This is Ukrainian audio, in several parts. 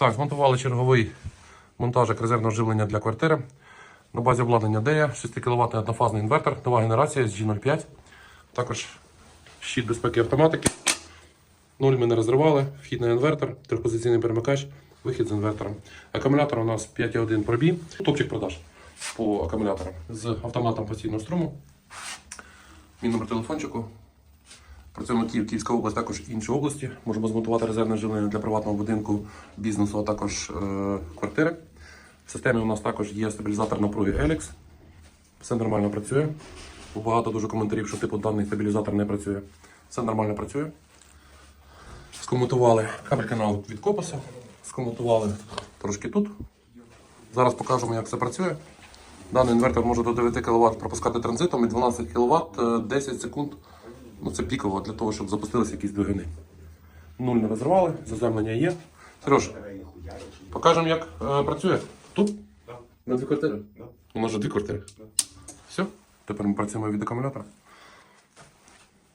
Так, змонтували черговий монтажик резервного живлення для квартири. На базі обладнання DEA, 6 кВт однофазний інвертор, нова генерація з G05. Також щит безпеки автоматики. Нуль ми не розривали, вхід на інвертор, трьохпозиційний перемикач, вихід з інвертором. Акумулятор у нас 5,1 пробій. Топчик продаж по акумуляторам з автоматом постійного струму. Мій номер телефончику. Працюємо Київ, Київська область, також інші області. Можемо змонтувати резервне живлення для приватного будинку, бізнесу, а також е, квартири. В системі у нас також є стабілізатор напруги Helix. Все нормально працює. Багато дуже коментарів, що типу даний стабілізатор не працює. Все нормально працює. Скомутували кабель канал від Копаса. Скомутували трошки тут. Зараз покажемо, як це працює. Даний інвертор може до 9 кВт пропускати транзитом і 12 кВт е, 10 секунд. Ну, це піково для того, щоб запустилися якісь двигуни. Нуль не розривали, заземлення є. Сереж, покажемо, як е, працює. Тут? На дві квартири? У нас же дві квартири. Все. Тепер ми працюємо від акумулятора.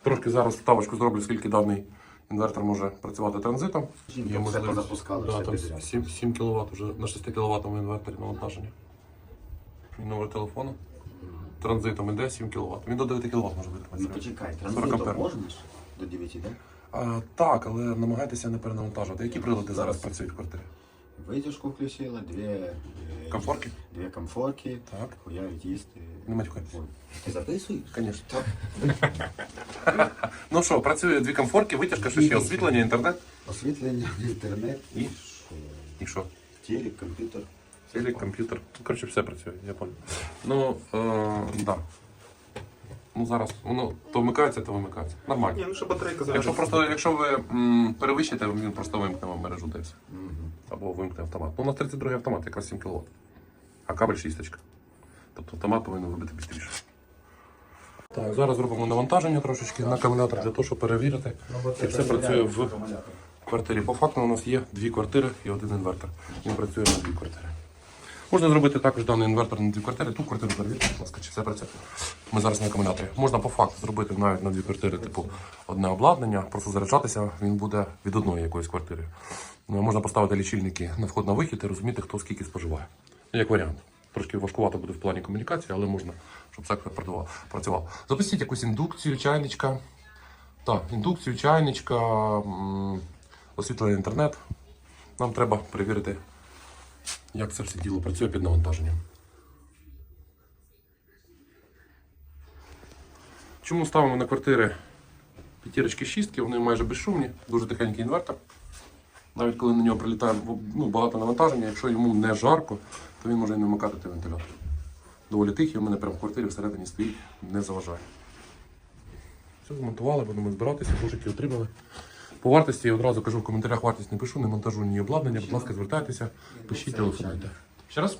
Трошки зараз ставочку зроблю, скільки даний інвертор може працювати транзитом. Все позапускали, да, там 7, 7 кВт вже на 6 кВт інверторі навантаження. Мій номер телефону Транзитом іде 7 кВт. Він до 9 кВт може Ну витримати. почекай, 40 транзитом ампер. можна ж? До 9, да? А, так, але намагайтеся не перенавантажувати. Які прилади зараз працюють в квартирі? Вытяжку включила, две... э, Комфорки? Две комфорки. Так. Хуярить есть. Не матюкайтеся. Ты записываешь? Звісно. ну що, працює дві комфорки, витяжка, що ще освітлення, інтернет. Освітлення, інтернет І? і І що? телек, комп'ютер. Телек, комп'ютер. Ну, коротше, все працює, я пам'ятаю. Ну, е, да. Ну зараз воно то вмикається, то вимикається. Нормально. Ні, ну що батарейка зараз. Якщо просто, якщо ви м, перевищите, він просто вимкне вам мережу все. Або вимкне автомат. Ну, у нас 32 автомат, якраз 7 кВт. А кабель 6. Тобто автомат повинен робити швидше. Так, зараз зробимо навантаження трошечки на акумулятор для того, щоб перевірити, чи все працює в квартирі. По факту у нас є дві квартири і один інвертор. Він працює на дві квартири. Можна зробити також даний інвертор на дві квартири. Ту квартиру перевірте, будь ласка, чи все працює. Ми зараз на акумуляторі. Можна по факту зробити навіть на дві квартири, типу одне обладнання, просто заряджатися він буде від одної якоїсь квартири. Ну, Можна поставити лічильники на вход на вихід і розуміти, хто скільки споживає. Як варіант. Трошки важкувато буде в плані комунікації, але можна, щоб це працював. Запустіть якусь індукцію, чайничка. Так, індукцію, чайничка, м, освітлений інтернет. Нам треба перевірити, як це все діло працює під навантаженням. Чому ставимо на квартири п'ятірочки шістки? Вони майже безшумні, дуже тихенький інвертор. Навіть коли на нього прилітає ну, багато навантаження, якщо йому не жарко, то він може і не вмикати вентилятор. Доволі тихий, у мене прямо в квартирі всередині стоїть, не заважає. Все змонтували, будемо збиратися, грошики отримали. По вартості я одразу кажу в коментарях, вартість не пишу, не монтажу ні обладнання. Будь ласка, звертайтеся, пишіть, телефонуйте. Ще раз?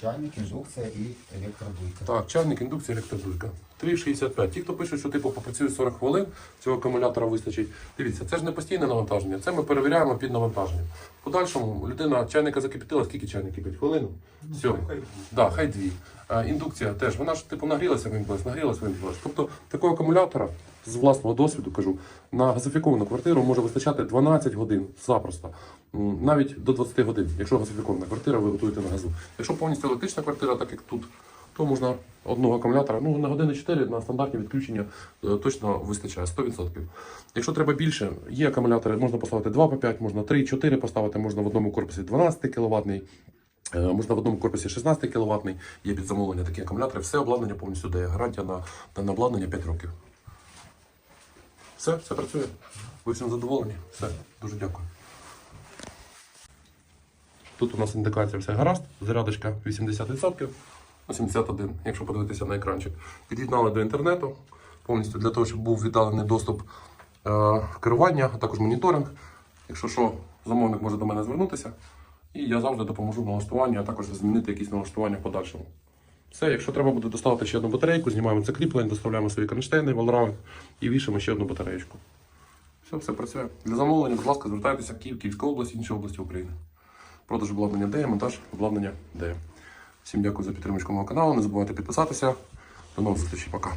Чайник, індукція і електродуйка. Так, чайник, індукція, електродуйка. 3,65. Ті, хто пише, що типу попрацює 40 хвилин, цього акумулятора вистачить. Дивіться, це ж не постійне навантаження, це ми перевіряємо під навантаженням. В подальшому людина чайника закипятила, скільки чайник кипить? Хвилину? Все. Да, хай дві. А, індукція теж, вона ж типу нагрілася, вимкнулась, нагрілася, вимкнулась. Тобто такого акумулятора з власного досвіду кажу, на газифіковану квартиру може вистачати 12 годин запросто. Навіть до 20 годин, якщо газифікована квартира, ви готуєте на газу. Якщо повністю електрична квартира, так як тут, то можна одного акумулятора, ну на години 4 на стандартні відключення е, точно вистачає 100%. Якщо треба більше, є акумулятори, можна поставити 2 по 5, можна 3, 4 поставити, можна в одному корпусі 12 кВт. Можна в одному корпусі 16 кВт, є під замовлення такі акумулятори, все обладнання повністю дає. Гарантія на, на обладнання 5 років. Все, все працює. Ви всім задоволені? Все, дуже дякую. Тут у нас індикація все гаразд, зарядочка 80%, ну, 71%, якщо подивитися на екранчик. Під'єднали до інтернету повністю для того, щоб був віддалений доступ е, керування, а також моніторинг. Якщо що, замовник може до мене звернутися, і я завжди допоможу в налаштуванні, а також змінити якісь налаштування в подальшому. Все, якщо треба буде доставити ще одну батарейку, знімаємо це кріплення, доставляємо свої кронштейни, валрами і вішаємо ще одну батареєчку. Все, все працює. Для замовлення, будь ласка, звертайтеся в Київ, Київська область, інші області України. Продаж обладнання ДЕ, монтаж обладнання ДЕ. Всім дякую за підтримку мого каналу. Не забувайте підписатися. До нових зустрічей. Пока.